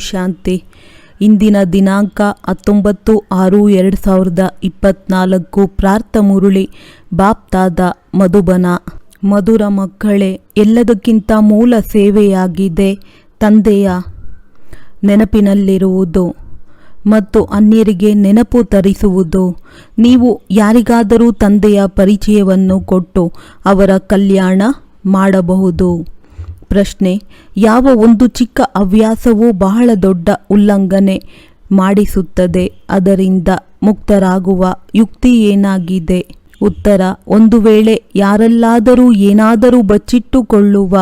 ಶಾಂತಿ. ಇಂದಿನ ದಿನಾಂಕ ಹತ್ತೊಂಬತ್ತು ಆರು ಎರಡು ಸಾವಿರದ ಇಪ್ಪತ್ನಾಲ್ಕು. ಪ್ರಾರ್ಥ ಮುರುಳಿ, ಬಾಪ್ತಾದ ಮಧುಬನ. ಮಧುರ ಮಕ್ಕಳೇ, ಎಲ್ಲದಕ್ಕಿಂತ ಮೂಲ ಸೇವೆಯಾಗಿದೆ ತಂದೆಯ ನೆನಪಿನಲ್ಲಿರುವುದು ಮತ್ತು ಅನ್ಯರಿಗೆ ನೆನಪು ತರಿಸುವುದು. ನೀವು ಯಾರಿಗಾದರೂ ತಂದೆಯ ಪರಿಚಯವನ್ನು ಕೊಟ್ಟು ಅವರ ಕಲ್ಯಾಣ ಮಾಡಬಹುದು. ಪ್ರಶ್ನೆ, ಯಾವ ಒಂದು ಚಿಕ್ಕ ಹವ್ಯಾಸವೂ ಬಹಳ ದೊಡ್ಡ ಉಲ್ಲಂಘನೆ ಮಾಡಿಸುತ್ತದೆ. ಅದರಿಂದ ಮುಕ್ತರಾಗುವ ಯುಕ್ತಿ ಏನಾಗಿದೆ? ಉತ್ತರ, ಒಂದು ವೇಳೆ ಯಾರಲ್ಲಾದರೂ ಏನಾದರೂ ಬಚ್ಚಿಟ್ಟುಕೊಳ್ಳುವ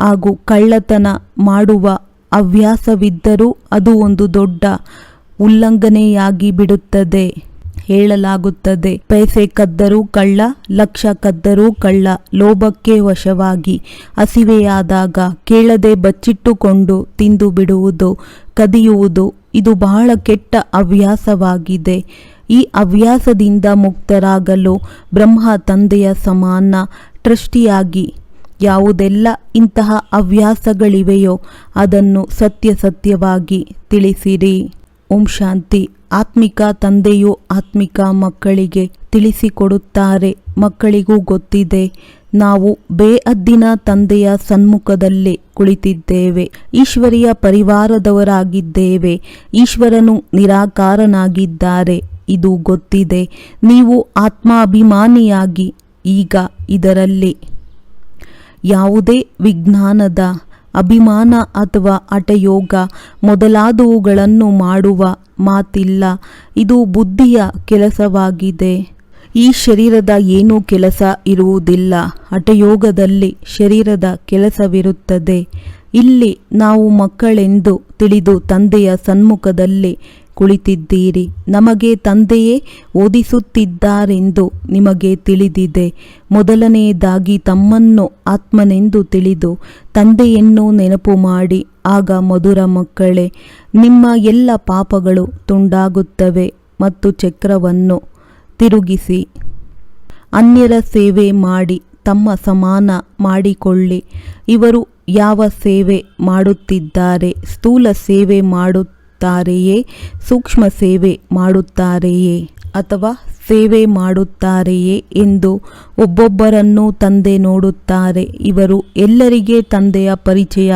ಹಾಗೂ ಕಳ್ಳತನ ಮಾಡುವ ಹವ್ಯಾಸವಿದ್ದರೂ ಅದು ಒಂದು ದೊಡ್ಡ ಉಲ್ಲಂಘನೆಯಾಗಿ ಬಿಡುತ್ತದೆ. ಹೇಳಲಾಗುತ್ತದೆ. ಪೈಸೆ ಕದ್ದರೂ ಕಳ್ಳ, ಲಕ್ಷ ಕದ್ದರೂ ಕಳ್ಳ, ಲೋಭಕ್ಕೆ ವಶವಾಗಿ. ಹಸಿವೆಯಾದಾಗ ಕೇಳದೆ ಬಚ್ಚಿಟ್ಟುಕೊಂಡು ತಿಂದು ಬಿಡುವುದು ಕದಿಯುವುದು, ಇದು ಬಹಳ ಕೆಟ್ಟ ಹವ್ಯಾಸವಾಗಿದೆ. ಈ ಹವ್ಯಾಸದಿಂದ ಮುಕ್ತರಾಗಲು ಬ್ರಹ್ಮ ತಂದೆಯ ಸಮಾನ ಟ್ರಸ್ಟಿಯಾಗಿ ಯಾವುದೆಲ್ಲ ಇಂತಹ ಹವ್ಯಾಸಗಳಿವೆಯೋ ಅದನ್ನು ಸತ್ಯ ಸತ್ಯವಾಗಿ ತಿಳಿಸಿರಿ. ಓಂ ಶಾಂತಿ. ಆತ್ಮಿಕ ತಂದೆಯು ಆತ್ಮಿಕ ಮಕ್ಕಳಿಗೆ ತಿಳಿಸಿಕೊಡುತ್ತಾರೆ. ಮಕ್ಕಳಿಗೂ ಗೊತ್ತಿದೆ, ನಾವು ಬೇಅದ್ದಿನ ತಂದೆಯ ಸನ್ಮುಖದಲ್ಲೇ ಕುಳಿತಿದ್ದೇವೆ. ಈಶ್ವರಿಯ ಪರಿವಾರದವರಾಗಿದ್ದೇವೆ. ಈಶ್ವರನು ನಿರಾಕಾರನಾಗಿದ್ದಾರೆ. ಇದು ಗೊತ್ತಿದೆ, ನೀವು ಆತ್ಮಾಭಿಮಾನಿಯಾಗಿ ಈಗ ಇದರಲ್ಲಿ ಯಾವುದೇ ವಿಜ್ಞಾನದ ಅಭಿಮಾನ ಅಥವಾ ಹಠಯೋಗ ಮೊದಲಾದವುಗಳನ್ನು ಮಾಡುವ ಮಾತಿಲ್ಲ. ಇದು ಬುದ್ಧಿಯ ಕೆಲಸವಾಗಿದೆ. ಈ ಶರೀರದ ಏನೂ ಕೆಲಸ ಇರುವುದಿಲ್ಲ. ಹಠಯೋಗದಲ್ಲಿ ಶರೀರದ ಕೆಲಸವಿರುತ್ತದೆ. ಇಲ್ಲಿ ನಾವು ಮಕ್ಕಳೆಂದು ತಿಳಿದು ತಂದೆಯ ಸನ್ಮುಖದಲ್ಲಿ ಕುಳಿತಿದ್ದೀರಿ. ನಮಗೆ ತಂದೆಯೇ ಓದಿಸುತ್ತಿದ್ದಾರೆಂದು ನಿಮಗೆ ತಿಳಿದಿದೆ. ಮೊದಲನೆಯದಾಗಿ ತಮ್ಮನ್ನು ಆತ್ಮನೆಂದು ತಿಳಿದು ತಂದೆಯನ್ನು ನೆನಪು ಮಾಡಿ. ಆಗ ಮಧುರ ಮಕ್ಕಳೇ, ನಿಮ್ಮ ಎಲ್ಲ ಪಾಪಗಳು ತುಂಡಾಗುತ್ತವೆ ಮತ್ತು ಚಕ್ರವನ್ನು ತಿರುಗಿಸಿ. ಅನ್ಯರ ಸೇವೆ ಮಾಡಿ, ತಮ್ಮ ಸಮಾನ ಮಾಡಿಕೊಳ್ಳಿ. ಇವರು ಯಾವ ಸೇವೆ ಮಾಡುತ್ತಿದ್ದಾರೆ? ಸ್ಥೂಲ ಸೇವೆ ಮಾಡುತ್ತಾರೆಯೇ? ಸೂಕ್ಷ್ಮ ಸೇವೆ ಮಾಡುತ್ತಾರೆಯೇ? ಅಥವಾ ಸೇವೆ ಮಾಡುತ್ತಾರೆಯೇ ಎಂದು ಒಬ್ಬೊಬ್ಬರನ್ನು ತಂದೆ ನೋಡುತ್ತಾರೆ. ಇವರು ಎಲ್ಲರಿಗೆ ತಂದೆಯ ಪರಿಚಯ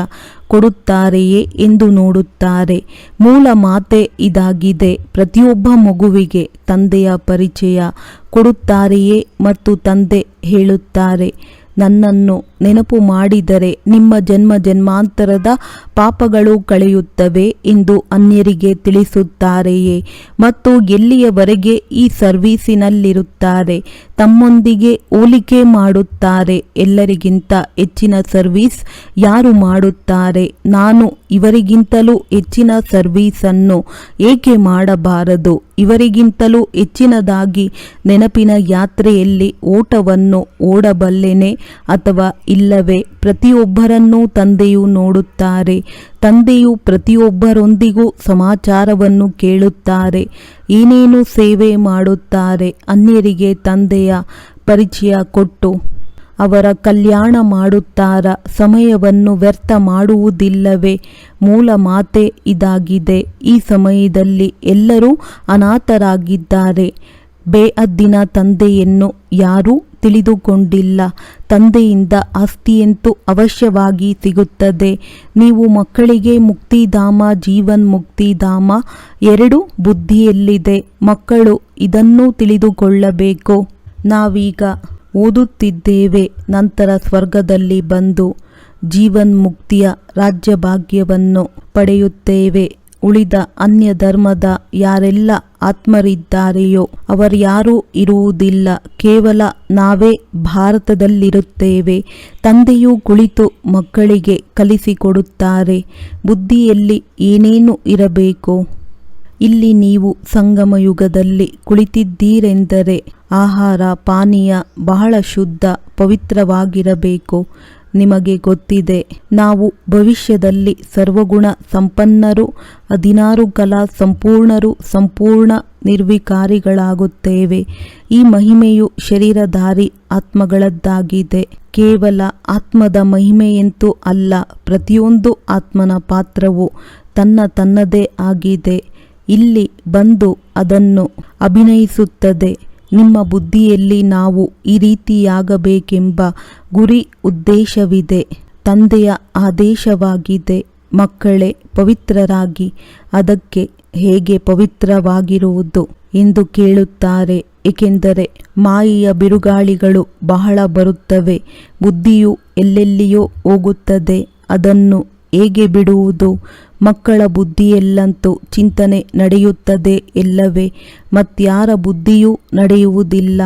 ಕೊಡುತ್ತಾರೆಯೇ ಎಂದು ನೋಡುತ್ತಾರೆ. ಮೂಲ ಮಾತೆ ಇದಾಗಿದೆ. ಪ್ರತಿಯೊಬ್ಬ ಮಗುವಿಗೆ ತಂದೆಯ ಪರಿಚಯ ಕೊಡುತ್ತಾರೆಯೇ ಮತ್ತು ತಂದೆ ಹೇಳುತ್ತಾರೆ. ನನ್ನನ್ನು ನೆನಪು ಮಾಡಿದರೆ ನಿಮ್ಮ ಜನ್ಮ ಜನ್ಮಾಂತರದ ಪಾಪಗಳು ಕಳೆಯುತ್ತವೆ ಎಂದು ಅನ್ಯರಿಗೆ ತಿಳಿಸುತ್ತಾರೆಯೇ? ಮತ್ತು ಎಲ್ಲಿಯವರೆಗೆ ಈ ಸರ್ವೀಸಿನಲ್ಲಿರುತ್ತಾರೆ? ತಮ್ಮೊಂದಿಗೆ ಹೋಲಿಕೆ ಮಾಡುತ್ತಾರೆ. ಎಲ್ಲರಿಗಿಂತ ಹೆಚ್ಚಿನ ಸರ್ವೀಸ್ ಯಾರು ಮಾಡುತ್ತಾರೆ? ನಾನು ಇವರಿಗಿಂತಲೂ ಹೆಚ್ಚಿನ ಸರ್ವೀಸನ್ನು ಏಕೆ ಮಾಡಬಾರದು? ಇವರಿಗಿಂತಲೂ ಹೆಚ್ಚಿನದಾಗಿ ನೆನಪಿನ ಯಾತ್ರೆಯಲ್ಲಿ ಓಟವನ್ನು ಓಡಬಲ್ಲೆನೆ ಅಥವಾ ಇಲ್ಲವೇ ಪ್ರತಿಯೊಬ್ಬರನ್ನೂ ತಂದೆಯು ನೋಡುತ್ತಾರೆ. ತಂದೆಯು ಪ್ರತಿಯೊಬ್ಬರೊಂದಿಗೂ ಸಮಾಚಾರವನ್ನು ಕೇಳುತ್ತಾರೆ. ಏನೇನು ಸೇವೆ ಮಾಡುತ್ತಾರೆ? ಅನ್ಯರಿಗೆ ತಂದೆಯ ಪರಿಚಯ ಕೊಟ್ಟು. ಅವರ ಕಲ್ಯಾಣ ಮಾಡುತ್ತಾರ. ಸಮಯವನ್ನು ವ್ಯರ್ಥ ಮಾಡುವುದಿಲ್ಲವೇ? ಮೂಲ ಮಾತೆ ಇದಾಗಿದೆ. ಈ ಸಮಯದಲ್ಲಿ ಎಲ್ಲರೂ ಅನಾಥರಾಗಿದ್ದಾರೆ. ಬೇಅದ್ದಿನ ತಂದೆಯನ್ನು ಯಾರೂ ತಿಳಿದುಕೊಂಡಿಲ್ಲ. ತಂದೆಯಿಂದ ಆಸ್ತಿಯಂತೂ ಅವಶ್ಯವಾಗಿ ಸಿಗುತ್ತದೆ. ನೀವು ಮಕ್ಕಳಿಗೆ ಮುಕ್ತಿಧಾಮ, ಜೀವನ್ ಮುಕ್ತಿಧಾಮ ಎರಡು ಬುದ್ಧಿಯಲ್ಲಿದೆ. ಮಕ್ಕಳು ಇದನ್ನು ತಿಳಿದುಕೊಳ್ಳಬೇಕು. ನಾವೀಗ ಓದುತ್ತಿದ್ದೇವೆ. ನಂತರ ಸ್ವರ್ಗದಲ್ಲಿ ಬಂದು ಜೀವನ್ ಮುಕ್ತಿಯ ರಾಜ್ಯಭಾಗ್ಯವನ್ನು ಪಡೆಯುತ್ತೇವೆ. ಉಳಿದ ಅನ್ಯ ಧರ್ಮದ ಯಾರೆಲ್ಲ ಆತ್ಮರಿದ್ದಾರೆಯೋ ಅವರ್ಯಾರೂ ಇರುವುದಿಲ್ಲ. ಕೇವಲ ನಾವೇ ಭಾರತದಲ್ಲಿರುತ್ತೇವೆ. ತಂದೆಯು ಕುಳಿತು ಮಕ್ಕಳಿಗೆ ಕಲಿಸಿಕೊಡುತ್ತಾರೆ. ಬುದ್ಧಿಯಲ್ಲಿ ಏನೇನು ಇರಬೇಕು ಇಲ್ಲಿ ನೀವು ಸಂಗಮಯುಗದಲ್ಲಿ ಕುಳಿತಿದ್ದೀರೆಂದರೆ ಆಹಾರ ಪಾನೀಯ ಬಹಳ ಶುದ್ಧ ಪವಿತ್ರವಾಗಿರಬೇಕು. ನಿಮಗೆ ಗೊತ್ತಿದೆ, ನಾವು ಭವಿಷ್ಯದಲ್ಲಿ ಸರ್ವಗುಣ ಸಂಪನ್ನರು, ಹದಿನಾರು ಕಲಾ ಸಂಪೂರ್ಣರು, ಸಂಪೂರ್ಣ ನಿರ್ವಿಕಾರಿಗಳಾಗುತ್ತೇವೆ. ಈ ಮಹಿಮೆಯು ಶರೀರಧಾರಿ ಆತ್ಮಗಳದ್ದಾಗಿದೆ. ಕೇವಲ ಆತ್ಮದ ಮಹಿಮೆಯಂತೂ ಅಲ್ಲ, ಪ್ರತಿಯೊಂದು ಆತ್ಮನ ಪಾತ್ರವು ತನ್ನ ತನ್ನದೇ ಆಗಿದೆ. ಇಲ್ಲಿ ಬಂದು ಅದನ್ನು ಅಭಿನಯಿಸುತ್ತದೆ. ನಿಮ್ಮ ಬುದ್ಧಿಯಲ್ಲಿ ನಾವು ಈ ರೀತಿಯಾಗಬೇಕೆಂಬ ಗುರಿ ಉದ್ದೇಶವಿದೆ. ತಂದೆಯ ಆದೇಶವಾಗಿದೆ. ಮಕ್ಕಳೇ, ಪವಿತ್ರರಾಗಿ, ಅದಕ್ಕೆ ಹೇಗೆ ಪವಿತ್ರವಾಗಿರುವುದು ಎಂದು ಕೇಳುತ್ತಾರೆ. ಏಕೆಂದರೆ ಮಾಯಿಯ ಬಿರುಗಾಳಿಗಳು ಬಹಳ ಬರುತ್ತವೆ, ಬುದ್ಧಿಯು ಎಲ್ಲೆಲ್ಲಿಯೋ ಹೋಗುತ್ತದೆ, ಅದನ್ನು ಹೇಗೆ ಬಿಡುವುದು? ಮಕ್ಕಳ ಬುದ್ಧಿಯಲ್ಲಂತೂ ಚಿಂತನೆ ನಡೆಯುತ್ತದೆ ಇಲ್ಲವೇ ಮತ್ಯಾರ ಬುದ್ಧಿಯೂ ನಡೆಯುವುದಿಲ್ಲ.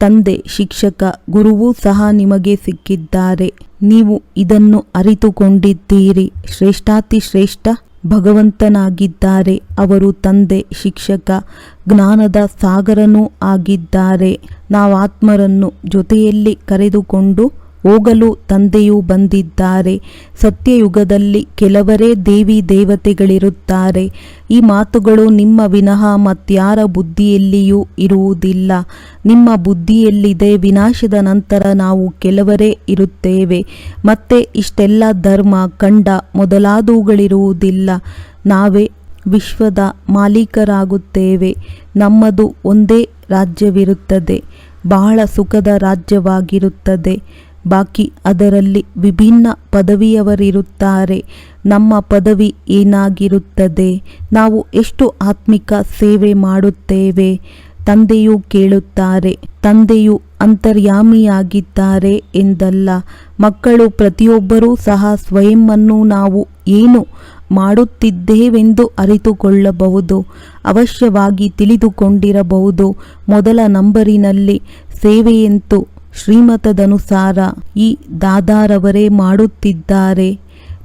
ತಂದೆ, ಶಿಕ್ಷಕ, ಗುರುವೂ ಸಹ ನಿಮಗೆ ಸಿಕ್ಕಿದ್ದಾರೆ. ನೀವು ಇದನ್ನು ಅರಿತುಕೊಂಡಿದ್ದೀರಿ. ಶ್ರೇಷ್ಠಾತಿ ಶ್ರೇಷ್ಠ ಭಗವಂತನಾಗಿದ್ದಾರೆ. ಅವರು ತಂದೆ, ಶಿಕ್ಷಕ, ಜ್ಞಾನದ ಸಾಗರನೂ ಆಗಿದ್ದಾರೆ. ನಾವು ಆತ್ಮರನ್ನು ಜೊತೆಯಲ್ಲಿ ಕರೆದುಕೊಂಡು ಹೋಗಲು ತಂದೆಯು ಬಂದಿದ್ದಾರೆ. ಸತ್ಯಯುಗದಲ್ಲಿ ಕೆಲವರೇ ದೇವಿ ದೇವತೆಗಳಿರುತ್ತಾರೆ. ಈ ಮಾತುಗಳು ನಿಮ್ಮ ವಿನಃ ಮತ್ಯಾರ ಬುದ್ಧಿಯಲ್ಲಿಯೂ ಇರುವುದಿಲ್ಲ. ನಿಮ್ಮ ಬುದ್ಧಿಯಲ್ಲಿದೆ ವಿನಾಶದ ನಂತರ ನಾವು ಕೆಲವರೇ ಇರುತ್ತೇವೆ. ಮತ್ತೆ ಇಷ್ಟೆಲ್ಲ ಧರ್ಮ, ಕಂಡ ಮೊದಲಾದವುಗಳಿರುವುದಿಲ್ಲ. ನಾವೇ ವಿಶ್ವದ ಮಾಲೀಕರಾಗುತ್ತೇವೆ. ನಮ್ಮದು ಒಂದೇ ರಾಜ್ಯವಿರುತ್ತದೆ. ಬಹಳ ಸುಖದ ರಾಜ್ಯವಾಗಿರುತ್ತದೆ. ಬಾಕಿ ಅದರಲ್ಲಿ ವಿಭಿನ್ನ ಪದವಿಯವರಿರುತ್ತಾರೆ. ನಮ್ಮ ಪದವಿ ಏನಾಗಿರುತ್ತದೆ? ನಾವು ಎಷ್ಟು ಆತ್ಮಿಕ ಸೇವೆ ಮಾಡುತ್ತೇವೆ? ತಂದೆಯು ಕೇಳುತ್ತಾರೆ, ತಂದೆಯು ಅಂತರ್ಯಾಮಿಯಾಗಿದ್ದಾರೆ ಎಂದಲ್ಲ, ಮಕ್ಕಳು ಪ್ರತಿಯೊಬ್ಬರೂ ಸಹ ಸ್ವಯಂವನ್ನು ನಾವು ಏನು ಮಾಡುತ್ತಿದ್ದೇವೆಂದು ಅರಿತುಕೊಳ್ಳಬಹುದು, ಅವಶ್ಯವಾಗಿ ತಿಳಿದುಕೊಂಡಿರಬಹುದು. ಮೊದಲ ನಂಬರಿನಲ್ಲಿ ಸೇವೆಯಂತೂ ಶ್ರೀಮತದನುಸಾರ ಈ ದಾದಾರವರೇ ಮಾಡುತ್ತಿದ್ದಾರೆ.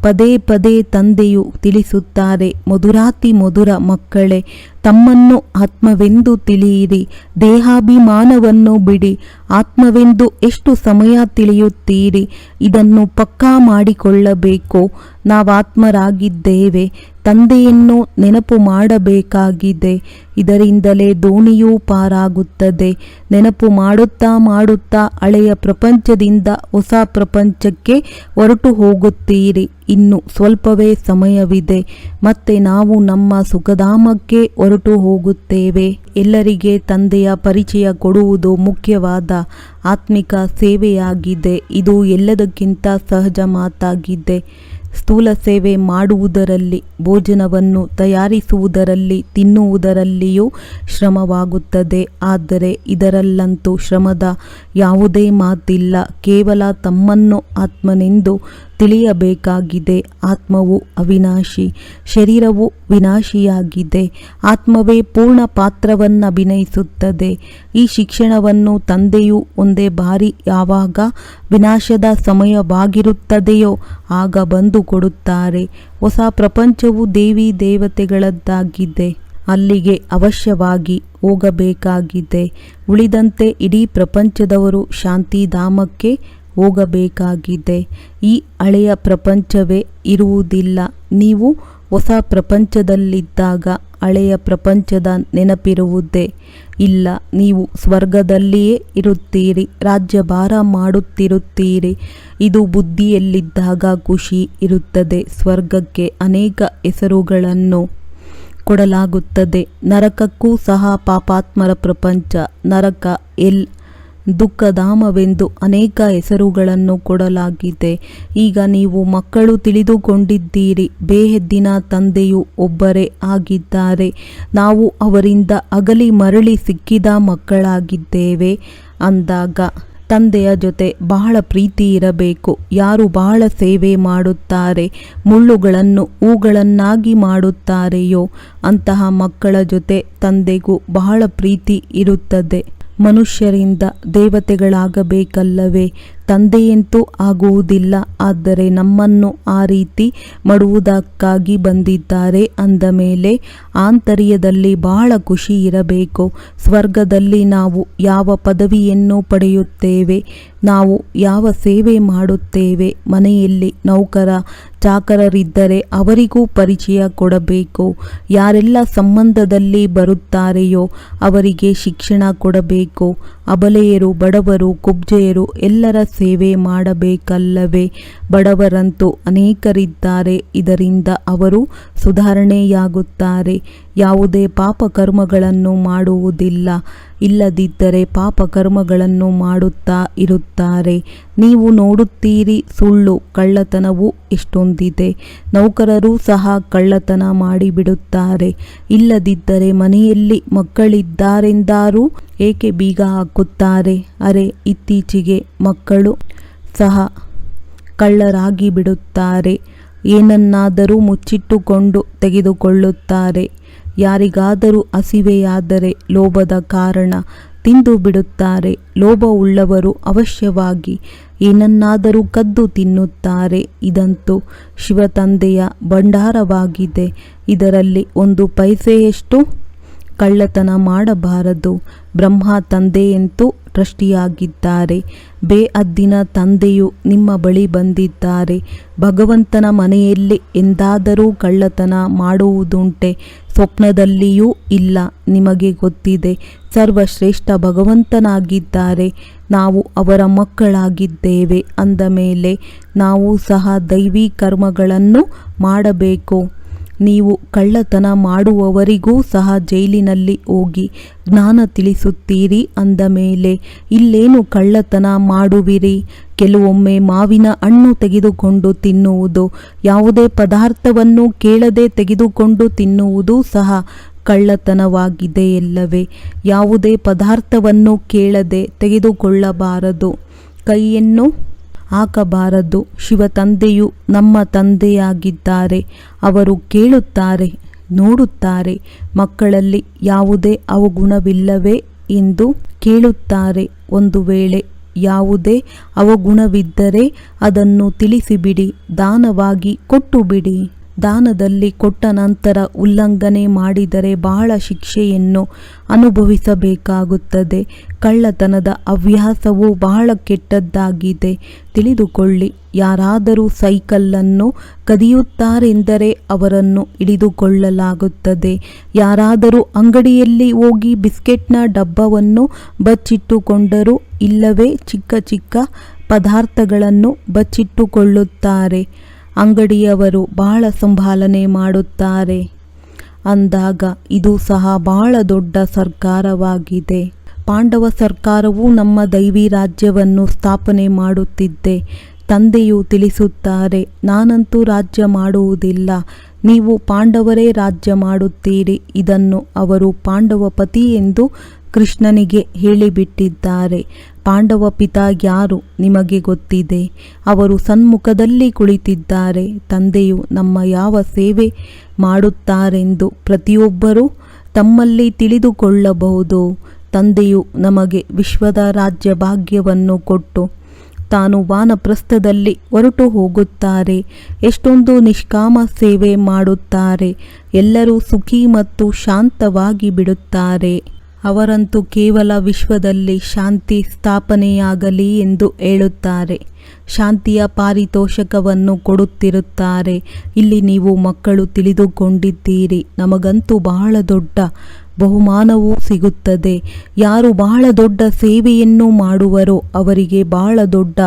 ಪದೇ ಪದೇ ತಂದೆಯು ತಿಳಿಸುತ್ತಾರೆ, ಮಧುರಾತಿ ಮಧುರ ಮಕ್ಕಳೇ, ತಮ್ಮನ್ನು ಆತ್ಮವೆಂದು ತಿಳಿಯಿರಿ, ದೇಹಾಭಿಮಾನವನ್ನು ಬಿಡಿ, ಆತ್ಮವೆಂದು ಎಷ್ಟು ಸಮಯ ತಿಳಿಯುತ್ತೀರಿ, ಇದನ್ನು ಪಕ್ಕಾ ಮಾಡಿಕೊಳ್ಳಬೇಕು, ನಾವಾತ್ಮರಾಗಿದ್ದೇವೆ ತಂದೆಯನ್ನು ನೆನಪು ಮಾಡಬೇಕಾಗಿದೆ. ಇದರಿಂದಲೇ ದೋಣಿಯೂ ಪಾರಾಗುತ್ತದೆ. ನೆನಪು ಮಾಡುತ್ತಾ ಮಾಡುತ್ತಾ ಹಳೆಯ ಪ್ರಪಂಚದಿಂದ ಹೊಸ ಪ್ರಪಂಚಕ್ಕೆ ಹೊರಟು ಹೋಗುತ್ತೀರಿ. ಇನ್ನು ಸ್ವಲ್ಪವೇ ಸಮಯವಿದೆ. ಮತ್ತೆ ನಾವು ನಮ್ಮ ಸುಖಧಾಮಕ್ಕೆ ಹೊರಟು ಹೋಗುತ್ತೇವೆ. ಎಲ್ಲರಿಗೆ ತಂದೆಯ ಪರಿಚಯ ಕೊಡುವುದು ಮುಖ್ಯವಾದ ಆತ್ಮಿಕ ಸೇವೆಯಾಗಿದೆ. ಇದು ಎಲ್ಲದಕ್ಕಿಂತ ಸಹಜ ಮಾತಾಗಿದೆ. ಸ್ಥೂಲ ಸೇವೆ ಮಾಡುವುದರಲ್ಲಿ, ಭೋಜನವನ್ನು ತಯಾರಿಸುವುದರಲ್ಲಿ, ತಿನ್ನುವುದರಲ್ಲಿಯೂ ಶ್ರಮವಾಗುತ್ತದೆ. ಆದರೆ ಇದರಲ್ಲಂತೂ ಶ್ರಮದ ಯಾವುದೇ ಮಾತಿಲ್ಲ. ಕೇವಲ ತಮ್ಮನ್ನು ಆತ್ಮನೆಂದು ತಿಳಿಯಬೇಕಾಗಿದೆ. ಆತ್ಮವು ಅವಿನಾಶಿ, ಶರೀರವು ವಿನಾಶಿಯಾಗಿದೆ. ಆತ್ಮವೇ ಪೂರ್ಣ ಪಾತ್ರವನ್ನು ಅಭಿನಯಿಸುತ್ತದೆ ಈ ಶಿಕ್ಷಣವನ್ನು ತಂದೆಯು ಒಂದೇ ಬಾರಿ ಯಾವಾಗ ವಿನಾಶದ ಸಮಯವಾಗಿರುತ್ತದೆಯೋ ಆಗ ಬಂದು ಕೊಡುತ್ತಾರೆ. ಹೊಸ ಪ್ರಪಂಚವು ದೇವಿ ದೇವತೆಗಳದ್ದಾಗಿದೆ. ಅಲ್ಲಿಗೆ ಅವಶ್ಯವಾಗಿ ಹೋಗಬೇಕಾಗಿದೆ. ಉಳಿದಂತೆ ಇಡೀ ಪ್ರಪಂಚದವರು ಶಾಂತಿಧಾಮಕ್ಕೆ ಹೋಗಬೇಕಾಗಿದೆ. ಈ ಹಳೆಯ ಪ್ರಪಂಚವೇ ಇರುವುದಿಲ್ಲ. ನೀವು ಹೊಸ ಪ್ರಪಂಚದಲ್ಲಿದ್ದಾಗ ಹಳೆಯ ಪ್ರಪಂಚದ ನೆನಪಿರುವುದೇ ಇಲ್ಲ. ನೀವು ಸ್ವರ್ಗದಲ್ಲಿಯೇ ಇರುತ್ತೀರಿ, ರಾಜ್ಯಭಾರ ಮಾಡುತ್ತಿರುತ್ತೀರಿ. ಇದು ಬುದ್ಧಿಯಲ್ಲಿದ್ದಾಗ ಖುಷಿ ಇರುತ್ತದೆ. ಸ್ವರ್ಗಕ್ಕೆ ಅನೇಕ ಹೆಸರುಗಳನ್ನು ಕೊಡಲಾಗುತ್ತದೆ. ನರಕಕ್ಕೂ ಸಹ ಪಾಪಾತ್ಮರ ಪ್ರಪಂಚ, ನರಕ ಎಲ್ ದುಃಖಧಾಮವೆಂದು ಅನೇಕ ಹೆಸರುಗಳನ್ನು ಕೊಡಲಾಗಿದೆ. ಈಗ ನೀವು ಮಕ್ಕಳು ತಿಳಿದುಕೊಂಡಿದ್ದೀರಿ. ಬೇಹದ್ದಿನ ತಂದೆಯು ಒಬ್ಬರೇ ಆಗಿದ್ದಾರೆ. ನಾವು ಅವರಿಂದ ಅಗಲಿ ಮರಳಿ ಸಿಕ್ಕಿದ ಮಕ್ಕಳಾಗಿದ್ದೇವೆ. ಅಂದಾಗ ತಂದೆಯ ಜೊತೆ ಬಹಳ ಪ್ರೀತಿ ಇರಬೇಕು. ಯಾರು ಬಹಳ ಸೇವೆ ಮಾಡುತ್ತಾರೆ, ಮುಳ್ಳುಗಳನ್ನು ಹೂಗಳನ್ನಾಗಿ ಮಾಡುತ್ತಾರೆಯೋ, ಅಂತಹ ಮಕ್ಕಳ ಜೊತೆ ತಂದೆಗೂ ಬಹಳ ಪ್ರೀತಿ ಇರುತ್ತದೆ. ಮನುಷ್ಯರಿಂದ ದೇವತೆಗಳಾಗಬೇಕಲ್ಲವೇ? ತಂದೆಯಂತೂ ಆಗುವುದಿಲ್ಲ, ಆದರೆ ನಮ್ಮನ್ನು ಆ ರೀತಿ ಮಾಡುವುದಕ್ಕಾಗಿ ಬಂದಿದ್ದಾರೆ. ಅಂದ ಮೇಲೆ, ಆಂತರ್ಯದಲ್ಲಿ ಬಹಳ ಖುಷಿ ಇರಬೇಕು. ಸ್ವರ್ಗದಲ್ಲಿ ನಾವು ಯಾವ ಪದವಿಯನ್ನು ಪಡೆಯುತ್ತೇವೆ, ನಾವು ಯಾವ ಸೇವೆ ಮಾಡುತ್ತೇವೆ, ಮನೆಯಲ್ಲಿ ನೌಕರ, ಚಾಕರರಿದ್ದರೆ ಅವರಿಗೂ ಪರಿಚಯ ಕೊಡಬೇಕು. ಯಾರೆಲ್ಲ ಸಂಬಂಧದಲ್ಲಿ ಬರುತ್ತಾರೆಯೋ ಅವರಿಗೆ ಶಿಕ್ಷಣ ಕೊಡಬೇಕು. ಅಬಲೆಯರು, ಬಡವರು, ಕುಬ್ಜೆಯರು ಎಲ್ಲರ ಸೇವೆ ಮಾಡಬೇಕಲ್ಲವೇ? ಬಡವರಂತೂ ಅನೇಕರಿದ್ದಾರೆ ಇದರಿಂದ ಅವರು ಸುಧಾರಣೆಯಾಗುತ್ತಾರೆ. ಯಾವುದೇ ಪಾಪಕರ್ಮಗಳನ್ನು ಮಾಡುವುದಿಲ್ಲ. ಇಲ್ಲದಿದ್ದರೆ ಪಾಪಕರ್ಮಗಳನ್ನು ಮಾಡುತ್ತಾ ಇರುತ್ತಾರೆ. ನೀವು ನೋಡುತ್ತೀರಿ ಸುಳ್ಳು, ಕಳ್ಳತನವು ಎಷ್ಟೊಂದಿದೆ. ನೌಕರರು ಸಹ ಕಳ್ಳತನ ಮಾಡಿಬಿಡುತ್ತಾರೆ. ಇಲ್ಲದಿದ್ದರೆ ಮನೆಯಲ್ಲಿ ಮಕ್ಕಳಿದ್ದಾರೆಂದಾರೂ ಏಕೆ ಬೀಗ ಹಾಕುತ್ತಾರೆ? ಅರೆ, ಇತ್ತೀಚೆಗೆ ಮಕ್ಕಳು ಸಹ ಕಳ್ಳರಾಗಿ ಬಿಡುತ್ತಾರೆ ಏನನ್ನಾದರೂ ಮುಚ್ಚಿಟ್ಟುಕೊಂಡು ತೆಗೆದುಕೊಳ್ಳುತ್ತಾರೆ. ಯಾರಿಗಾದರೂ ಹಸಿವೆಯಾದರೆ ಲೋಭದ ಕಾರಣ ತಿಂದು ಬಿಡುತ್ತಾರೆ. ಲೋಭವುಳ್ಳವರು ಅವಶ್ಯವಾಗಿ ಏನನ್ನಾದರೂ ಕದ್ದು ತಿನ್ನುತ್ತಾರೆ. ಇದಂತೂ ಶಿವತಂದೆಯ ಭಂಡಾರವಾಗಿದೆ. ಇದರಲ್ಲಿ ಒಂದು ಪೈಸೆಯಷ್ಟು ಕಳ್ಳತನ ಮಾಡಬಾರದು. ಬ್ರಹ್ಮ ತಂದೆಯಂತೂ ಟ್ರಸ್ಟಿಯಾಗಿದ್ದಾರೆ. ಬೇಅದ್ದಿನ ತಂದೆಯು ನಿಮ್ಮ ಬಳಿ ಬಂದಿದ್ದಾರೆ. ಭಗವಂತನ ಮನೆಯಲ್ಲಿ ಎಂದಾದರೂ ಕಳ್ಳತನ ಮಾಡುವುದುಂಟೆ. ಸ್ವಪ್ನದಲ್ಲಿಯೂ ಇಲ್ಲ, ನಿಮಗೆ ಗೊತ್ತಿದೆ. ಸರ್ವಶ್ರೇಷ್ಠ ಭಗವಂತನಾಗಿದ್ದಾರೆ. ನಾವು ಅವರ ಮಕ್ಕಳಾಗಿದ್ದೇವೆ ಅಂದ ಮೇಲೆ ನಾವು ಸಹ ದೈವಿ ಕರ್ಮಗಳನ್ನು ಮಾಡಬೇಕು. ನೀವು ಕಳ್ಳತನ ಮಾಡುವವರಿಗೂ ಸಹ ಜೈಲಿನಲ್ಲಿ ಹೋಗಿ ಜ್ಞಾನ ತಿಳಿಸುತ್ತೀರಿ ಅಂದ ಮೇಲೆ, ಇಲ್ಲೇನು ಕಳ್ಳತನ ಮಾಡುವಿರಿ? ಕೆಲವೊಮ್ಮೆ ಮಾವಿನ ಹಣ್ಣು ತೆಗೆದುಕೊಂಡು ತಿನ್ನುವುದು, ಯಾವುದೇ ಪದಾರ್ಥವನ್ನು ಕೇಳದೆ ತೆಗೆದುಕೊಂಡು ತಿನ್ನುವುದು ಸಹ ಕಳ್ಳತನವಾಗಿದೆಯಲ್ಲವೇ? ಯಾವುದೇ ಪದಾರ್ಥವನ್ನು ಕೇಳದೆ ತೆಗೆದುಕೊಳ್ಳಬಾರದು. ಕೈಯನ್ನು ಹಾಕಬಾರದು. ಶಿವ ತಂದೆಯು ನಮ್ಮ ತಂದೆಯಾಗಿದ್ದಾರೆ. ಅವರು ಕೇಳುತ್ತಾರೆ, ನೋಡುತ್ತಾರೆ. ಮಕ್ಕಳಲ್ಲಿ ಯಾವುದೇ ಅವಗುಣವಿಲ್ಲವೇ ಎಂದು ಕೇಳುತ್ತಾರೆ. ಒಂದು ವೇಳೆ ಯಾವುದೇ ಅವಗುಣವಿದ್ದರೆ ಅದನ್ನು ತಿಳಿಸಿಬಿಡಿ, ದಾನವಾಗಿ ಕೊಟ್ಟು ಬಿಡಿ ದಾನದಲ್ಲಿ ಕೊಟ್ಟ ನಂತರ ಉಲ್ಲಂಘನೆ ಮಾಡಿದರೆ ಬಹಳ ಶಿಕ್ಷೆಯನ್ನು ಅನುಭವಿಸಬೇಕಾಗುತ್ತದೆ. ಕಳ್ಳತನದ ಹವ್ಯಾಸವು ಬಹಳ ಕೆಟ್ಟದ್ದಾಗಿದೆ. ತಿಳಿದುಕೊಳ್ಳಿ, ಯಾರಾದರೂ ಸೈಕಲ್ಲನ್ನು ಕದಿಯುತ್ತಾರೆಂದರೆ ಅವರನ್ನು ಹಿಡಿದುಕೊಳ್ಳಲಾಗುತ್ತದೆ. ಯಾರಾದರೂ ಅಂಗಡಿಯಲ್ಲಿ ಹೋಗಿ ಬಿಸ್ಕೆಟ್ನ ಡಬ್ಬವನ್ನು ಬಚ್ಚಿಟ್ಟುಕೊಂಡರೂ ಇಲ್ಲವೇ ಚಿಕ್ಕ ಚಿಕ್ಕ ಪದಾರ್ಥಗಳನ್ನು ಬಚ್ಚಿಟ್ಟುಕೊಳ್ಳುತ್ತಾರೆ. ಅಂಗಡಿಯವರು ಬಹಳ ಸಂಭಾಲನೆ ಮಾಡುತ್ತಾರೆ. ಅಂದಾಗ ಇದು ಸಹ ಬಹಳ ದೊಡ್ಡ ಸರ್ಕಾರವಾಗಿದೆ. ಪಾಂಡವ ಸರ್ಕಾರವು ನಮ್ಮ ದೈವಿ ರಾಜ್ಯವನ್ನು ಸ್ಥಾಪನೆ ಮಾಡುತ್ತಿದ್ದೆ. ತಂದೆಯು ತಿಳಿಸುತ್ತಾರೆ, ನಾನಂತೂ ರಾಜ್ಯ ಮಾಡುವುದಿಲ್ಲ. ನೀವು ಪಾಂಡವರೇ ರಾಜ್ಯ ಮಾಡುತ್ತೀರಿ. ಇದನ್ನು ಅವರು ಪಾಂಡವ ಪತಿ ಎಂದು ಕೃಷ್ಣನಿಗೆ ಹೇಳಿಬಿಟ್ಟಿದ್ದಾರೆ. ಪಾಂಡವ ಪಿತಾ ಯಾರು ನಿಮಗೆ ಗೊತ್ತಿದೆ? ಅವರು ಸನ್ಮುಖದಲ್ಲಿ ಕುಳಿತಿದ್ದಾರೆ. ತಂದೆಯು ನಮ್ಮ ಯಾವ ಸೇವೆ ಮಾಡುತ್ತಾರೆಂದು ಪ್ರತಿಯೊಬ್ಬರೂ ತಮ್ಮಲ್ಲಿ ತಿಳಿದುಕೊಳ್ಳಬಹುದು. ತಂದೆಯು ನಮಗೆ ವಿಶ್ವದ ರಾಜ್ಯ ಭಾಗ್ಯವನ್ನು ಕೊಟ್ಟು ತಾನು ವಾನಪ್ರಸ್ಥದಲ್ಲಿ ಹೊರಟು ಹೋಗುತ್ತಾರೆ. ಎಷ್ಟೊಂದು ನಿಷ್ಕಾಮ ಸೇವೆ ಮಾಡುತ್ತಾರೆ. ಎಲ್ಲರೂ ಸುಖಿ ಮತ್ತು ಶಾಂತವಾಗಿ ಬಿಡುತ್ತಾರೆ. ಅವರಂತೂ ಕೇವಲ ವಿಶ್ವದಲ್ಲಿ ಶಾಂತಿ ಸ್ಥಾಪನೆಯಾಗಲಿ ಎಂದು ಹೇಳುತ್ತಾರೆ. ಶಾಂತಿಯ ಪಾರಿತೋಷಕವನ್ನು ಕೊಡುತ್ತಿರುತ್ತಾರೆ. ಇಲ್ಲಿ ನೀವು ಮಕ್ಕಳು ತಿಳಿದುಕೊಂಡಿದ್ದೀರಿ. ನಮಗಂತೂ ಬಹಳ ದೊಡ್ಡ ಬಹುಮಾನವೂ ಸಿಗುತ್ತದೆ. ಯಾರು ಬಹಳ ದೊಡ್ಡ ಸೇವೆಯನ್ನು ಮಾಡುವರೋ ಅವರಿಗೆ ಬಹಳ ದೊಡ್ಡ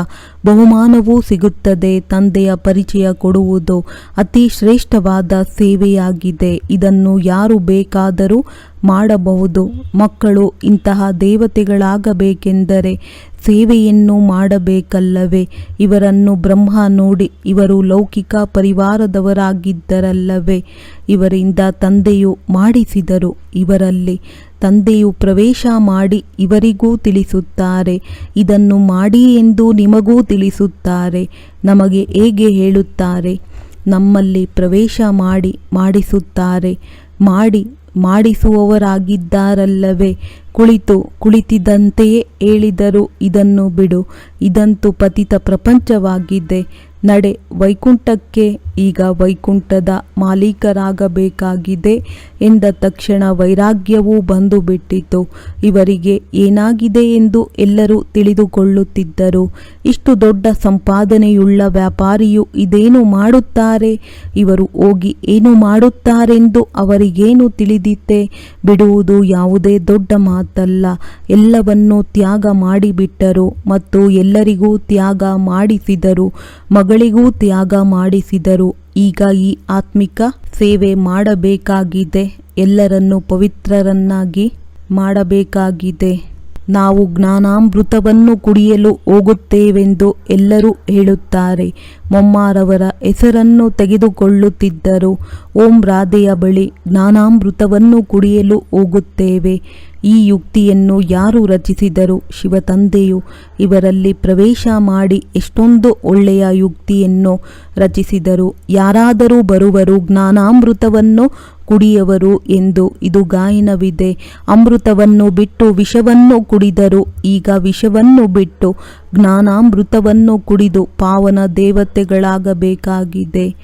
ಬಹುಮಾನವೂ ಸಿಗುತ್ತದೆ. ತಂದೆಯ ಪರಿಚಯ ಕೊಡುವುದು ಅತಿ ಶ್ರೇಷ್ಠವಾದ ಸೇವೆಯಾಗಿದೆ. ಇದನ್ನು ಯಾರು ಬೇಕಾದರೂ ಮಾಡಬಹುದು. ಮಕ್ಕಳು ಇಂತಹ ದೇವತೆಗಳಾಗಬೇಕೆಂದರೆ ಸೇವೆಯನ್ನು ಮಾಡಬೇಕಲ್ಲವೇ? ಇವರನ್ನು ಬ್ರಹ್ಮ ನೋಡಿ ಇವರು ಲೌಕಿಕ ಪರಿವಾರದವರಾಗಿದ್ದರಲ್ಲವೇ? ಇವರಿಂದ ತಂದೆಯು ಮಾಡಿಸಿದರು ಇವರಲ್ಲಿ. ತಂದೆಯು ಪ್ರವೇಶ ಮಾಡಿ ಇವರಿಗೂ ತಿಳಿಸುತ್ತಾರೆ. ಇದನ್ನು ಮಾಡಿ ಎಂದು ನಿಮಗೂ ತಿಳಿಸುತ್ತಾರೆ. ನಮಗೆ ಹೇಗೆ ಹೇಳುತ್ತಾರೆ? ನಮ್ಮಲ್ಲಿ ಪ್ರವೇಶ ಮಾಡಿ ಮಾಡಿಸುತ್ತಾರೆ. ಮಾಡಿ ಮಾಡಿಸುವವರಾಗಿದ್ದಾರಲ್ಲವೇ? ಕುಳಿತು ಕುಳಿತಿದ್ದಂತೆಯೇ ಹೇಳಿದರು ಇದನ್ನು ಬಿಡು ಇದಂತೂ ಪತಿತ ಪ್ರಪಂಚವಾಗಿದೆ. ನಡೆ, ವೈಕುಂಠಕ್ಕೆ ಈಗ ವೈಕುಂಠದ ಮಾಲೀಕರಾಗಬೇಕಾಗಿದೆ ಎಂದ ತಕ್ಷಣ ವೈರಾಗ್ಯವೂ ಬಂದು ಬಿಟ್ಟಿತು. ಇವರಿಗೆ ಏನಾಗಿದೆ ಎಂದು ಎಲ್ಲರೂ ತಿಳಿದುಕೊಳ್ಳುತ್ತಿದ್ದರು. ಇಷ್ಟು ದೊಡ್ಡ ಸಂಪಾದನೆಯುಳ್ಳ ವ್ಯಾಪಾರಿಯು ಇದೇನು ಮಾಡುತ್ತಾರೆ? ಇವರು ಹೋಗಿ ಏನು ಮಾಡುತ್ತಾರೆಂದು ಅವರಿಗೇನು ತಿಳಿದಿತ್ತೆ? ಬಿಡುವುದು ಯಾವುದೇ ದೊಡ್ಡ ಮಾತಲ್ಲ. ಎಲ್ಲವನ್ನೂ ತ್ಯಾಗ ಮಾಡಿಬಿಟ್ಟರು ಮತ್ತು ಎಲ್ಲರಿಗೂ ತ್ಯಾಗ ಮಾಡಿಸಿದರು. ಮಗಳಿಗೂ ತ್ಯಾಗ ಮಾಡಿಸಿದರು. ಈಗ ಈ ಆತ್ಮಿಕ ಸೇವೆ ಮಾಡಬೇಕಾಗಿದೆ. ಎಲ್ಲರನ್ನು ಪವಿತ್ರರನ್ನಾಗಿ ಮಾಡಬೇಕಾಗಿದೆ. ನಾವು ಜ್ಞಾನಾಮೃತವನ್ನು ಕುಡಿಯಲು ಹೋಗುತ್ತೇವೆಂದು ಎಲ್ಲರೂ ಹೇಳುತ್ತಾರೆ. ಮೊಮ್ಮಾರವರ ಹೆಸರನ್ನು ತೆಗೆದುಕೊಳ್ಳುತ್ತಿದ್ದರು. ಓಂ ರಾಧೆಯ ಬಳಿ ಜ್ಞಾನಾಮೃತವನ್ನು ಕುಡಿಯಲು ಹೋಗುತ್ತೇವೆ. ಈ ಯುಕ್ತಿಯನ್ನು ಯಾರು ರಚಿಸಿದರು? ಶಿವತಂದೆಯು ಇವರಲ್ಲಿ ಪ್ರವೇಶ ಮಾಡಿ ಎಷ್ಟೊಂದು ಒಳ್ಳೆಯ ಯುಕ್ತಿಯನ್ನು ರಚಿಸಿದರು. ಯಾರಾದರೂ ಬರುವರು ಜ್ಞಾನಾಮೃತವನ್ನು ಕುಡಿಯವರು ಎಂದು ಇದು ಗಾಯನವಿದೆ. ಅಮೃತವನ್ನು ಬಿಟ್ಟು ವಿಷವನ್ನು ಕುಡಿದರು. ಈಗ ವಿಷವನ್ನು ಬಿಟ್ಟು ಜ್ಞಾನಾಮೃತವನ್ನು ಕುಡಿದು ಪಾವನ ದೇವತೆಗಳಾಗಬೇಕಾಗಿದೆ.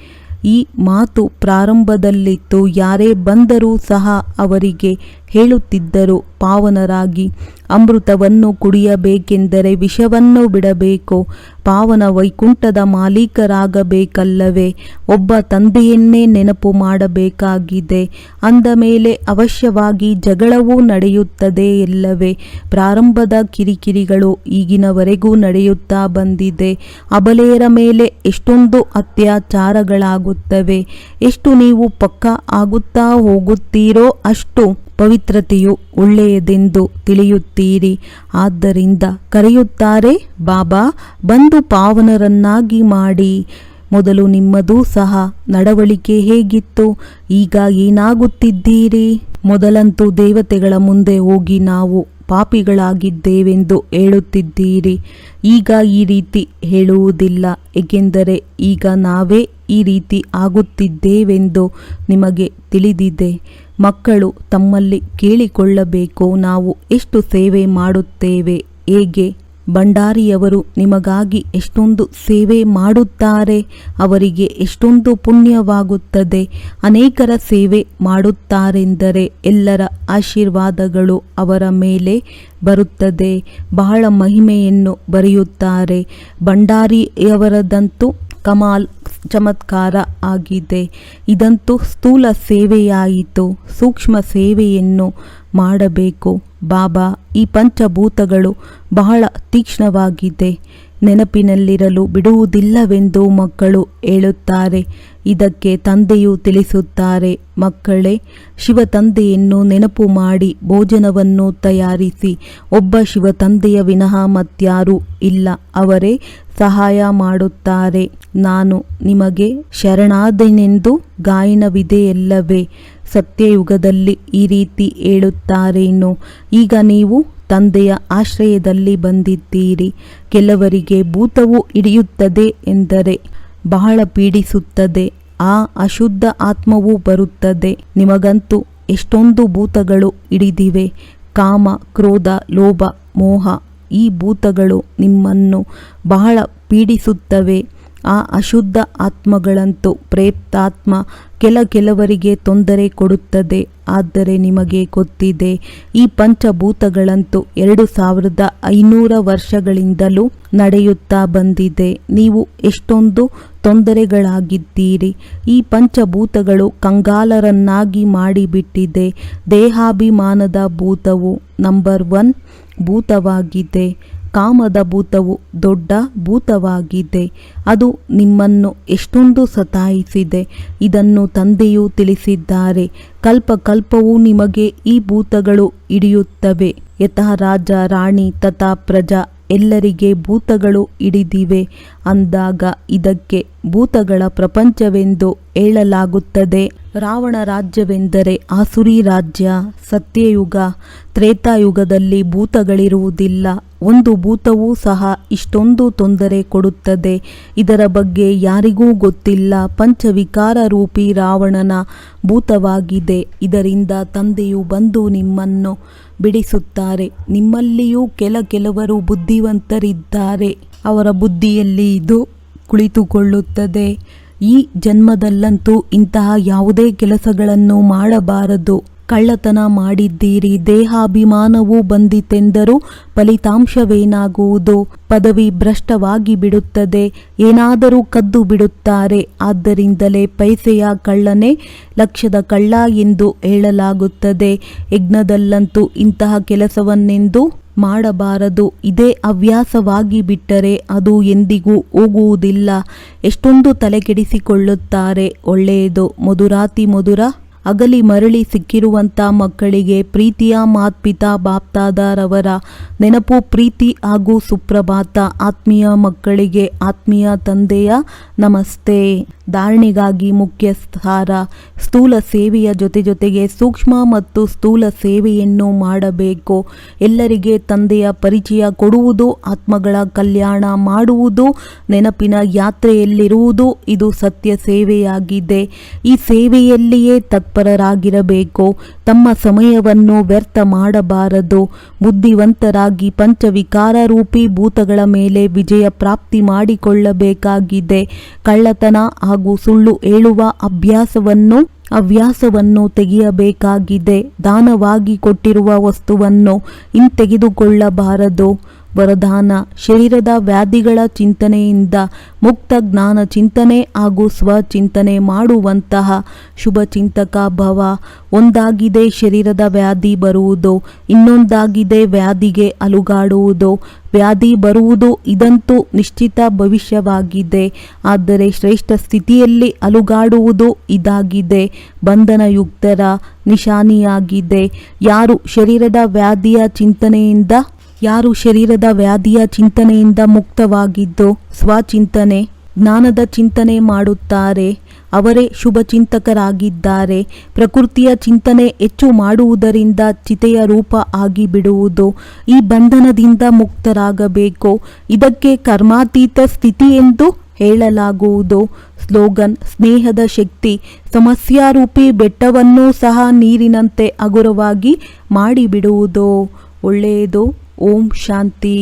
ಈ ಮಾತು ಪ್ರಾರಂಭದಲ್ಲಿತ್ತು. ಯಾರೇ ಬಂದರೂ ಸಹ ಅವರಿಗೆ ಹೇಳುತ್ತಿದ್ದರು. ಪಾವನರಾಗಿ, ಅಮೃತವನ್ನು ಕುಡಿಯಬೇಕೆಂದರೆ ವಿಷವನ್ನು ಬಿಡಬೇಕು. ಪಾವನ ವೈಕುಂಠದ ಮಾಲೀಕರಾಗಬೇಕಲ್ಲವೇ? ಒಬ್ಬ ತಂದೆಯನ್ನೇ ನೆನಪು ಮಾಡಬೇಕಾಗಿದೆ. ಅಂದ ಮೇಲೆ ಅವಶ್ಯವಾಗಿ ಜಗಳವೂ ನಡೆಯುತ್ತದೆ ಇಲ್ಲವೇ? ಪ್ರಾರಂಭದ ಕಿರಿಕಿರಿಗಳು ಈಗಿನವರೆಗೂ ನಡೆಯುತ್ತಾ ಬಂದಿದೆ. ಅಬಲೆಯರ ಮೇಲೆ ಎಷ್ಟೊಂದು ಅತ್ಯಾಚಾರಗಳಾಗುತ್ತವೆ. ಎಷ್ಟು ನೀವು ಪಕ್ಕ ಆಗುತ್ತಾ ಹೋಗುತ್ತೀರೋ ಅಷ್ಟು ಪವಿತ್ರತೆಯು ಒಳ್ಳೆಯದೆಂದು ತಿಳಿಯುತ್ತೀರಿ. ಆದ್ದರಿಂದ ಕರೆಯುತ್ತಾರೆ, ಬಾಬಾ, ಬಂದು ಪಾವನರನ್ನಾಗಿ ಮಾಡಿ. ಮೊದಲು ನಿಮ್ಮದೂ ಸಹ ನಡವಳಿಕೆ ಹೇಗಿತ್ತು? ಈಗ ಏನಾಗುತ್ತಿದ್ದೀರಿ? ಮೊದಲಂತೂ ದೇವತೆಗಳ ಮುಂದೆ ಹೋಗಿ ನಾವು ಪಾಪಿಗಳಾಗಿದ್ದೇವೆಂದು ಹೇಳುತ್ತಿದ್ದೀರಿ. ಈಗ ಈ ರೀತಿ ಹೇಳುವುದಿಲ್ಲ. ಏಕೆಂದರೆ ಈಗ ನಾವೇ ಈ ರೀತಿ ಆಗುತ್ತಿದ್ದೇವೆಂದು ನಿಮಗೆ ತಿಳಿದಿದೆ. ಮಕ್ಕಳು ತಮ್ಮಲ್ಲಿ ಕೇಳಿಕೊಳ್ಳಬೇಕು ನಾವು ಎಷ್ಟು ಸೇವೆ ಮಾಡುತ್ತೇವೆ? ಹೇಗೆ? ಭಂಡಾರಿಯವರು ನಿಮಗಾಗಿ ಎಷ್ಟೊಂದು ಸೇವೆ ಮಾಡುತ್ತಾರೆ, ಅವರಿಗೆ ಎಷ್ಟೊಂದು ಪುಣ್ಯವಾಗುತ್ತದೆ. ಅನೇಕರ ಸೇವೆ ಮಾಡುತ್ತಾರೆಂದರೆ ಎಲ್ಲರ ಆಶೀರ್ವಾದಗಳು ಅವರ ಮೇಲೆ ಬರುತ್ತದೆ. ಬಹಳ ಮಹಿಮೆಯನ್ನು ಬರೆಯುತ್ತಾರೆ. ಭಂಡಾರಿಯವರದಂತೂ ಕಮಾಲ್ ಚಮತ್ಕಾರ ಆಗಿದೆ. ಇದಂತೂ ಸ್ಥೂಲ ಸೇವೆಯಾಯಿತು. ಸೂಕ್ಷ್ಮ ಸೇವೆಯನ್ನು ಮಾಡಬೇಕು. ಬಾಬಾ ಈ ಪಂಚಭೂತಗಳು ಬಹಳ ತೀಕ್ಷ್ಣವಾಗಿದೆ. ನೆನಪಿನಲ್ಲಿರಲು ಬಿಡುವುದಿಲ್ಲವೆಂದು ಮಕ್ಕಳು ಹೇಳುತ್ತಾರೆ. ಇದಕ್ಕೆ ತಂದೆಯು ತಿಳಿಸುತ್ತಾರೆ, ಮಕ್ಕಳೇ ಶಿವ ತಂದೆಯನ್ನು ನೆನಪು ಮಾಡಿ, ಭೋಜನವನ್ನು ತಯಾರಿಸಿ. ಒಬ್ಬ ಶಿವ ತಂದೆಯ ವಿನಃ ಮತ್ಯಾರೂ ಇಲ್ಲ. ಅವರೇ ಸಹಾಯ ಮಾಡುತ್ತಾರೆ. ನಾನು ನಿಮಗೆ ಶರಣಾದೆನೆಂದು ಗಾಯನವಿದೆಯಲ್ಲವೇ? ಸತ್ಯಯುಗದಲ್ಲಿ ಈ ರೀತಿ ಹೇಳುತ್ತಾರೇನು? ಈಗ ನೀವು ತಂದೆಯ ಆಶ್ರಯದಲ್ಲಿ ಬಂದಿದ್ದೀರಿ. ಕೆಲವರಿಗೆ ಭೂತವು ಹಿಡಿಯುತ್ತದೆ ಎಂದರೆ ಬಹಳ ಪೀಡಿಸುತ್ತದೆ. ಆ ಅಶುದ್ಧ ಆತ್ಮವು ಬರುತ್ತದೆ. ನಿಮಗಂತೂ ಎಷ್ಟೊಂದು ಭೂತಗಳು ಹಿಡಿದಿವೆ. ಕಾಮ, ಕ್ರೋಧ, ಲೋಭ, ಮೋಹ ಈ ಭೂತಗಳು ನಿಮ್ಮನ್ನು ಬಹಳ ಪೀಡಿಸುತ್ತವೆ. ಆ ಅಶುದ್ಧ ಆತ್ಮಗಳಂತೂ ಪ್ರೇತಾತ್ಮ ಕೆಲ ಕೆಲವರಿಗೆ ತೊಂದರೆ ಕೊಡುತ್ತದೆ. ಆದರೆ ನಿಮಗೆ ಗೊತ್ತಿದೆ, ಈ ಪಂಚಭೂತಗಳಂತೂ ಎರಡು ಸಾವಿರದ ಐನೂರ ವರ್ಷಗಳಿಂದಲೂ ನಡೆಯುತ್ತಾ ಬಂದಿದೆ. ನೀವು ಎಷ್ಟೊಂದು ತೊಂದರೆಗಳಾಗಿದ್ದೀರಿ. ಈ ಪಂಚಭೂತಗಳು ಕಂಗಾಲರನ್ನಾಗಿ ಮಾಡಿಬಿಟ್ಟಿದೆ. ದೇಹಾಭಿಮಾನದ ಭೂತವು ನಂಬರ್ ಒನ್ ಭೂತವಾಗಿದೆ. ಕಾಮದ ಭೂತವು ದೊಡ್ಡ ಭೂತವಾಗಿದೆ. ಅದು ನಿಮ್ಮನ್ನು ಎಷ್ಟೊಂದು ಸತಾಯಿಸಿದೆ. ಇದನ್ನು ತಂದೆಯು ತಿಳಿಸಿದ್ದಾರೆ. ಕಲ್ಪ ಕಲ್ಪವೂ ನಿಮಗೆ ಈ ಭೂತಗಳು ಹಿಡಿಯುತ್ತವೆ. ಯಥಾ ರಾಜ, ರಾಣಿ, ತಥಾ ಪ್ರಜಾ, ಎಲ್ಲರಿಗೆ ಭೂತಗಳು ಹಿಡಿದಿವೆ. ಅಂದಾಗ ಇದಕ್ಕೆ ಭೂತಗಳ ಪ್ರಪಂಚವೆಂದು ಹೇಳಲಾಗುತ್ತದೆ. ರಾವಣ ರಾಜ್ಯವೆಂದರೆ ಆಸುರಿ ರಾಜ್ಯ, ಸತ್ಯಯುಗ, ತ್ರೇತಾಯುಗದಲ್ಲಿ ಭೂತಗಳಿರುವುದಿಲ್ಲ. ಒಂದು ಭೂತವೂ ಸಹ ಇಷ್ಟೊಂದು ತೊಂದರೆ ಕೊಡುತ್ತದೆ. ಇದರ ಬಗ್ಗೆ ಯಾರಿಗೂ ಗೊತ್ತಿಲ್ಲ. ಪಂಚವಿಕಾರ ರೂಪಿ ರಾವಣನ ಭೂತವಾಗಿದೆ. ಇದರಿಂದ ತಂದೆಯು ಬಂದು ನಿಮ್ಮನ್ನು ಬಿಡಿಸುತ್ತಾರೆ. ನಿಮ್ಮಲ್ಲಿಯೂ ಕೆಲ ಕೆಲವರು ಬುದ್ಧಿವಂತರಿದ್ದಾರೆ. ಅವರ ಬುದ್ಧಿಯಲ್ಲಿ ಇದು ಕುಳಿತುಕೊಳ್ಳುತ್ತದೆ. ಈ ಜನ್ಮದಲ್ಲಂತೂ ಇಂತಹ ಯಾವುದೇ ಕೆಲಸಗಳನ್ನು ಮಾಡಬಾರದು. ಕಳ್ಳತನ ಮಾಡಿದ್ದೀರಿ. ದೇಹಾಭಿಮಾನವು ಬಂದಿತೆಂದರೂ ಫಲಿತಾಂಶವೇನಾಗುವುದು? ಪದವಿ ಭ್ರಷ್ಟವಾಗಿ ಬಿಡುತ್ತದೆ. ಏನಾದರೂ ಕದ್ದು ಬಿಡುತ್ತಾರೆ. ಆದ್ದರಿಂದಲೇ ಪೈಸೆಯ ಕಳ್ಳನೇ ಲಕ್ಷದ ಕಳ್ಳ ಎಂದು ಹೇಳಲಾಗುತ್ತದೆ. ಯಜ್ಞದಲ್ಲಂತೂ ಇಂತಹ ಕೆಲಸವನ್ನೆಂದು ಮಾಡಬಾರದು. ಇದೇ ಹವ್ಯಾಸವಾಗಿ ಬಿಟ್ಟರೆ ಅದು ಎಂದಿಗೂ ಹೋಗುವುದಿಲ್ಲ. ಎಷ್ಟೊಂದು ತಲೆಕೆಡಿಸಿಕೊಳ್ಳುತ್ತಾರೆ. ಒಳ್ಳೆಯದು. ಮಧುರಾತಿ ಮಧುರ. ಅಗಲಿ ಮರಳಿ ಸಿಕ್ಕಿರುವಂಥ ಮಕ್ಕಳಿಗೆ ಪ್ರೀತಿಯ ಮಾತ್ಪಿತಾ ಬಾಪ್ತಾದಾರವರ ನೆನಪು, ಪ್ರೀತಿ ಹಾಗೂ ಸುಪ್ರಭಾತ ಆತ್ಮೀಯ ಮಕ್ಕಳಿಗೆ ಆತ್ಮೀಯ ತಂದೆಯ ನಮಸ್ತೆ. ಧಾರಣೆಗಾಗಿ ಮುಖ್ಯ ಸ್ಥಾರ ಸ್ಥೂಲ ಸೇವೆಯ ಜೊತೆ ಜೊತೆಗೆ ಸೂಕ್ಷ್ಮ ಮತ್ತು ಸ್ಥೂಲ ಸೇವೆಯನ್ನು ಮಾಡಬೇಕು. ಎಲ್ಲರಿಗೆ ತಂದೆಯ ಪರಿಚಯ ಕೊಡುವುದು, ಆತ್ಮಗಳ ಕಲ್ಯಾಣ ಮಾಡುವುದು, ನೆನಪಿನ ಯಾತ್ರೆಯಲ್ಲಿರುವುದು ಇದು ಸತ್ಯ ಸೇವೆಯಾಗಿದೆ. ಈ ಸೇವೆಯಲ್ಲಿಯೇ ತತ್ಪರರಾಗಿರಬೇಕು. ತಮ್ಮ ಸಮಯವನ್ನು ವ್ಯರ್ಥ ಮಾಡಬಾರದು. ಬುದ್ಧಿವಂತರಾಗಿ ಪಂಚವಿಕಾರರೂಪಿ ಭೂತಗಳ ಮೇಲೆ ವಿಜಯ ಪ್ರಾಪ್ತಿ ಮಾಡಿಕೊಳ್ಳಬೇಕಾಗಿದೆ. ಕಳ್ಳತನ ಹಾಗೂ ಸುಳ್ಳು ಹೇಳುವ ಅಭ್ಯಾಸವನ್ನು, ಹವ್ಯಾಸವನ್ನು ತೆಗೆಯಬೇಕಾಗಿದೆ. ದಾನವಾಗಿ ಕೊಟ್ಟಿರುವ ವಸ್ತುವನ್ನು ಹಿಂತೆಗೆದುಕೊಳ್ಳಬಾರದು. ವರದಾನ, ಶರೀರದ ವ್ಯಾಧಿಗಳ ಚಿಂತನೆಯಿಂದ ಮುಕ್ತ ಜ್ಞಾನ ಚಿಂತನೆ ಹಾಗೂ ಸ್ವಚಿಂತನೆ ಮಾಡುವಂತಹ ಶುಭ ಚಿಂತಕ ಭವ. ಒಂದಾಗಿದೆ ಶರೀರದ ವ್ಯಾಧಿ ಬರುವುದು, ಇನ್ನೊಂದಾಗಿದೆ ವ್ಯಾಧಿಗೆ ಅಲುಗಾಡುವುದು. ವ್ಯಾಧಿ ಬರುವುದು ಇದಂತೂ ನಿಶ್ಚಿತ ಭವಿಷ್ಯವಾಗಿದೆ, ಆದರೆ ಶ್ರೇಷ್ಠ ಸ್ಥಿತಿಯಲ್ಲಿ ಅಲುಗಾಡುವುದು ಇದಾಗಿದೆ. ಬಂಧನಯುಕ್ತರ ನಿಶಾನಿಯಾಗಿದೆ. ಯಾರು ಶರೀರದ ವ್ಯಾಧಿಯ ಚಿಂತನೆಯಿಂದ ಯಾರು ಶರೀರದ ವ್ಯಾಧಿಯ ಚಿಂತನೆಯಿಂದ ಮುಕ್ತವಾಗಿದ್ದು ಸ್ವಚಿಂತನೆ, ಜ್ಞಾನದ ಚಿಂತನೆ ಮಾಡುತ್ತಾರೆ. ಅವರೇ ಶುಭ ಚಿಂತಕರಾಗಿದ್ದಾರೆ. ಪ್ರಕೃತಿಯ ಚಿಂತನೆ ಹೆಚ್ಚು ಮಾಡುವುದರಿಂದ ಚಿತೆಯ ರೂಪ ಆಗಿ ಬಿಡುವುದು ಈ ಬಂಧನದಿಂದ ಮುಕ್ತರಾಗಬೇಕು. ಇದಕ್ಕೆ ಕರ್ಮಾತೀತ ಸ್ಥಿತಿ ಎಂದು ಹೇಳಲಾಗುವುದು. ಸ್ಲೋಗನ್, ಸ್ನೇಹದ ಶಕ್ತಿ, ಸಮಸ್ಯಾರೂಪಿ ಬೆಟ್ಟವನ್ನೂ ಸಹ ನೀರಿನಂತೆ ಹಗುರವಾಗಿ ಮಾಡಿಬಿಡುವುದು. ಒಳ್ಳೆಯದು. ಓಂ ಶಾಂತಿ